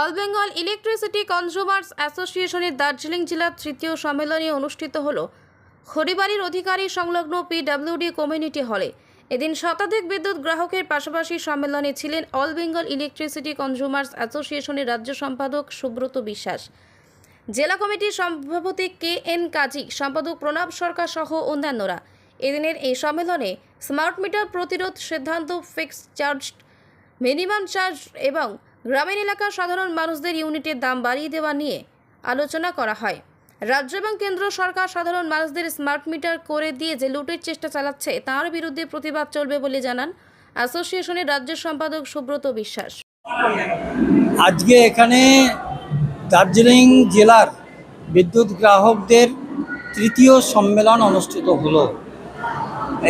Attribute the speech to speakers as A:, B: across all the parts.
A: All Bengal electricity consumers অ্যাসোসিয়েশনের দার্জিলিং জেলার তৃতীয় সম্মেলনে অনুষ্ঠিত হল খড়িবাড়ির অধিকারী সংলগ্ন পিডব্লিউডি কমিউনিটি হলে। এদিন শতাধিক বিদ্যুৎ গ্রাহকের পাশাপাশি সম্মেলনে ছিলেন অল বেঙ্গল ইলেকট্রিসিটি কনজিউমার্স অ্যাসোসিয়েশনের রাজ্য সম্পাদক সুব্রত বিশ্বাস। জেলা কমিটির সভাপতি কে এন কাজী, সম্পাদক প্রণব সরকার সহ অন্যান্যরা। এদিনের এই সম্মেলনে স্মার্ট মিটার প্রতিরোধ সিদ্ধান্ত, ফিক্সড চার্জ, মিনিমাম চার্জ এবং গ্রামীণ এলাকার সাধারণ মানুষদের ইউনিটের দাম বাড়িয়ে দেওয়া নিয়ে আলোচনা করা হয়। রাজ্য এবং কেন্দ্র সরকার সাধারণ মানুষদের স্মার্ট মিটার করে দিয়ে যে লুটের চেষ্টা চালাচ্ছে, তার বিরুদ্ধে প্রতিবাদ চলবে বলে জানান অ্যাসোসিয়েশনের রাজ্য সম্পাদক সুব্রত বিশ্বাস।
B: আজকে এখানে দার্জিলিং জেলার বিদ্যুৎ গ্রাহকদের তৃতীয় সম্মেলন অনুষ্ঠিত হলো।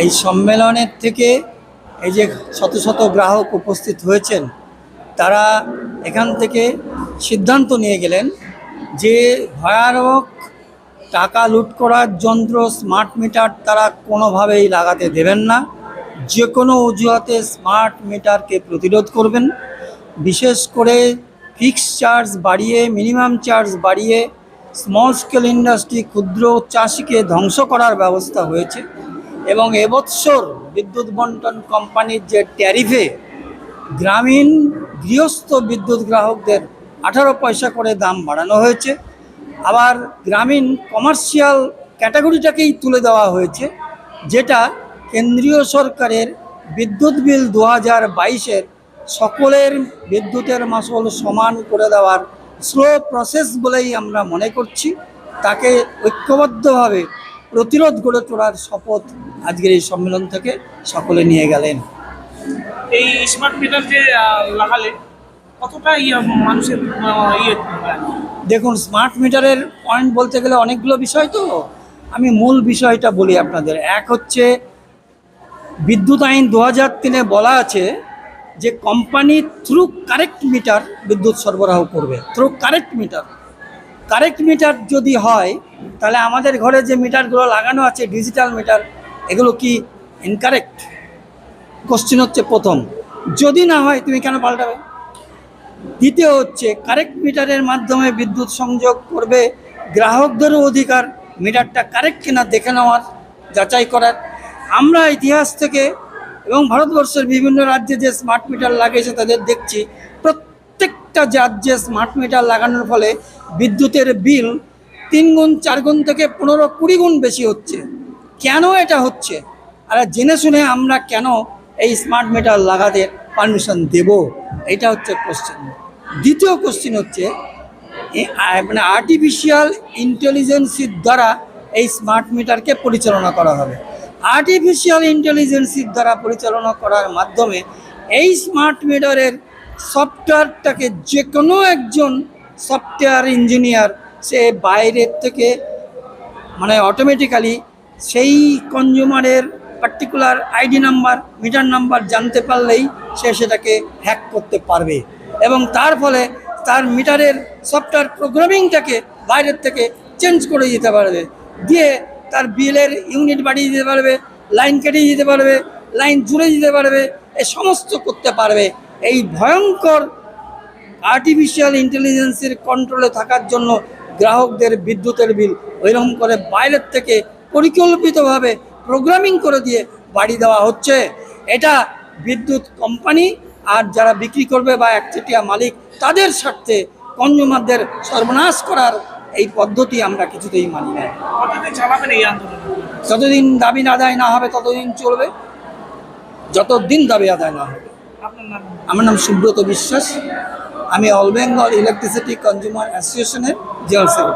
B: এই সম্মেলনের থেকে এই যে শত শত গ্রাহক উপস্থিত হয়েছেন তারা এখান থেকে সিদ্ধান্ত নিয়ে গেলেন যে ভয়ানক টাকা লুট করার যন্ত্র স্মার্ট মিটার তারা কোনোভাবেই লাগাতে দেবেন না। যে কোনো অজুহাতে স্মার্ট মিটারকে প্রতিরোধ করবেন। বিশেষ করে ফিক্স চার্জ বাড়িয়ে মিনিমাম চার্জ বাড়িয়ে স্মল স্কেল ইন্ডাস্ট্রি ক্ষুদ্র চাষিকে ধ্বংস করার ব্যবস্থা হয়েছে এবং এবৎসর বিদ্যুৎ বন্টন কোম্পানির যে ট্যারিফে গ্রামীণ গৃহস্থ বিদ্যুৎ গ্রাহকদের আঠারো পয়সা করে দাম বাড়ানো হয়েছে। আবার গ্রামীণ কমার্শিয়াল ক্যাটাগরিটাকেই তুলে দেওয়া হয়েছে, যেটা কেন্দ্রীয় সরকারের বিদ্যুৎ বিল দু হাজার বাইশের সকলের বিদ্যুতের মাসুল সমান করে দেওয়ার স্লো প্রসেস বলেই আমরা মনে করছি। তাকে ঐক্যবদ্ধভাবে প্রতিরোধ গড়ে তোলার শপথ আজকের এই সম্মেলন থেকে সকলে নিয়ে গেলেন।
C: এই স্মার্ট মিটার যে লাগালে কতটা ইয়ে মানুষের ইয়ে
B: দেখুন স্মার্ট মিটারের পয়েন্ট বলতে গেলে অনেকগুলো বিষয় তো। আমি মূল বিষয়টা বলি আপনাদের। এক হচ্ছে, বিদ্যুৎ আইন দু হাজার তিনে বলা আছে যে কোম্পানি থ্রু কারেক্ট মিটার বিদ্যুৎ সরবরাহ করবে। Through correct meter correct meter যদি হয়, তাহলে আমাদের ঘরে যে মিটারগুলো লাগানো আছে ডিজিটাল মিটার এগুলো কি ইনকারেক্ট কোশ্চেন হচ্ছে প্রথম। যদি না হয়, তুমি কেন পাল্টাবে? দ্বিতীয় হচ্ছে কারেক্ট মিটারের মাধ্যমে বিদ্যুৎ সংযোগ করবে, গ্রাহকদেরও অধিকার মিটারটা কারেক্ট কিনা দেখে নেওয়ার, যাচাই করার। আমরা ইতিহাস থেকে এবং ভারতবর্ষের বিভিন্ন রাজ্যে যে স্মার্ট মিটার লাগিয়েছে, তাদের দেখছি, প্রত্যেকটা রাজ্যে স্মার্ট মিটার লাগানোর ফলে বিদ্যুতের বিল তিন গুণ, চার গুণ থেকে পনেরো, কুড়ি গুণ বেশি হচ্ছে। কেন এটা হচ্ছে? আর জেনে শুনে আমরা কেন এই স্মার্ট মিটার লাগাতে পারমিশন দেব? এটা হচ্ছে কোশ্চেন দ্বিতীয় কোশ্চেন হচ্ছে মানে আর্টিফিশিয়াল ইন্টেলিজেন্সির দ্বারা এই স্মার্ট মিটারকে পরিচালনা করা হবে। আর্টিফিশিয়াল ইন্টেলিজেন্সির দ্বারা পরিচালনা করার মাধ্যমে এই স্মার্ট মিটারের সফটওয়্যারটাকে যে কোনো একজন সফটওয়্যার ইঞ্জিনিয়ার সে বাইরের থেকে মানে অটোমেটিক্যালি সেই কনজিউমারের particular ID number meter number জানতে পারলেই সে সেটাকে হ্যাক করতে পারবে। এবং তার ফলে তার মিটারের সফটওয়্যার প্রোগ্রামিংটাকে বাইরের থেকে চেঞ্জ করে দিতে পারবে। দিয়ে তার বিলের ইউনিট বাড়িয়ে দিতে পারবে লাইন কেটে দিতে পারবে লাইন জুড়ে দিতে পারবে, এ সমস্ত করতে পারবে। এই ভয়ঙ্কর আর্টিফিশিয়াল ইন্টেলিজেন্সের কন্ট্রোলে থাকার জন্য গ্রাহকদের বিদ্যুতের বিল ওইরকম করে বাইরের থেকে পরিকল্পিতভাবে প্রোগ্রামিং করে দিয়ে বাড়ি দেওয়া হচ্ছে। এটা বিদ্যুৎ কোম্পানি আর যারা বিক্রি করবে বা একচেটিয়া মালিক তাদের স্বার্থে কনজিউমারদের সর্বনাশ করার এই পদ্ধতি আমরা কিছুতেই মানি না। যতদিন দাবি আদায় না হবে ততদিন চলবে। যতদিন দাবি আদায় না হবে। আমার নাম সুব্রত বিশ্বাস। আমি অল বেঙ্গল ইলেকট্রিসিটি কনজিউমার অ্যাসোসিয়েশনের জেনারেল সেক্রেটারি।